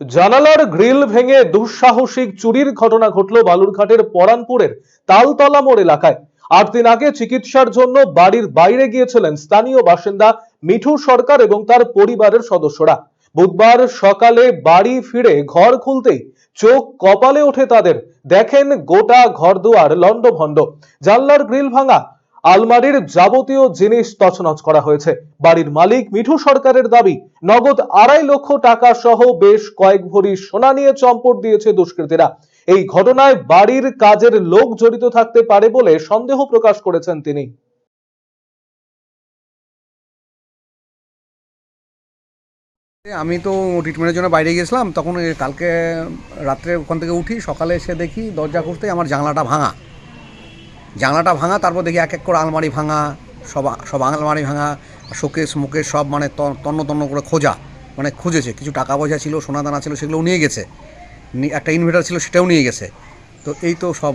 জানালার গ্রিল ভেঙে দুঃসাহসিক চুরির ঘটনা ঘটল বালুরঘাটের পরানপুরের তালতলা মোড় এলাকায়। আট দিন আগে চিকিৎসার জন্য বাড়ির বাইরে গিয়েছিলেন স্থানীয় বাসিন্দা মিঠু সরকার এবং তার পরিবারের সদস্যরা। বুধবার সকালে বাড়ি ফিরে ঘর খুলতেই চোখ কপালে ওঠে তাদের। দেখেন গোটা ঘর ঘরদুয়ার লণ্ডভণ্ড। জানলার গ্রিল ভাঙা আলমারির যাবতীয় জিনিস তছনছ করা হয়েছে। বাড়ির মালিক মিঠু সরকারের দাবি, নগদ আড়াই লক্ষ টাকা সহ বেশ কয়েক ভরি সোনা নিয়ে চম্পট দিয়েছে দুষ্কৃতীরা। এই ঘটনায় বাড়ির কাজের লোক জড়িত থাকতে পারে বলে সন্দেহ প্রকাশ করেছেন তিনি। আমি তো ট্রিটমেন্টের জন্য বাইরে গেছিলাম তখন কালকে রাত্রে ওখান থেকে উঠি, সকালে এসে দেখি দরজা খুঁজতেই আমার জানলাটা ভাঙা। জানলাটা ভাঙা তারপর দেখি এক এক করে আলমারি ভাঙা সব সব আলমারি ভাঙা শোকেস মুকেশ সব মানে ত- তন্ন তন্ন করে খোঁজা মানে খুঁজেছে। কিছু টাকা পয়সা ছিল সোনা দানা ছিল সেগুলো নিয়ে গেছে। একটা ইনভার্টার ছিল সেটাও নিয়ে গেছে। তো এই তো সব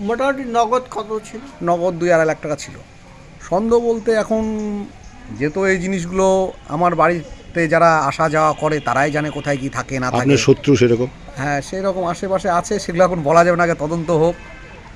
মোটামুটি নগদ কত ছিল? নগদ দুই আড়াই লাখ টাকা ছিল। সন্দেহ বলতে এখন যেহেতু এই জিনিসগুলো আমার বাড়িতে যারা আসা যাওয়া করে তারাই জানে কোথায় কি থাকে না থাকে। শত্রু সেরকম? হ্যাঁ সেরকম আশেপাশে আছে সেগুলো এখন বলা যাবে না আগে তদন্ত হোক।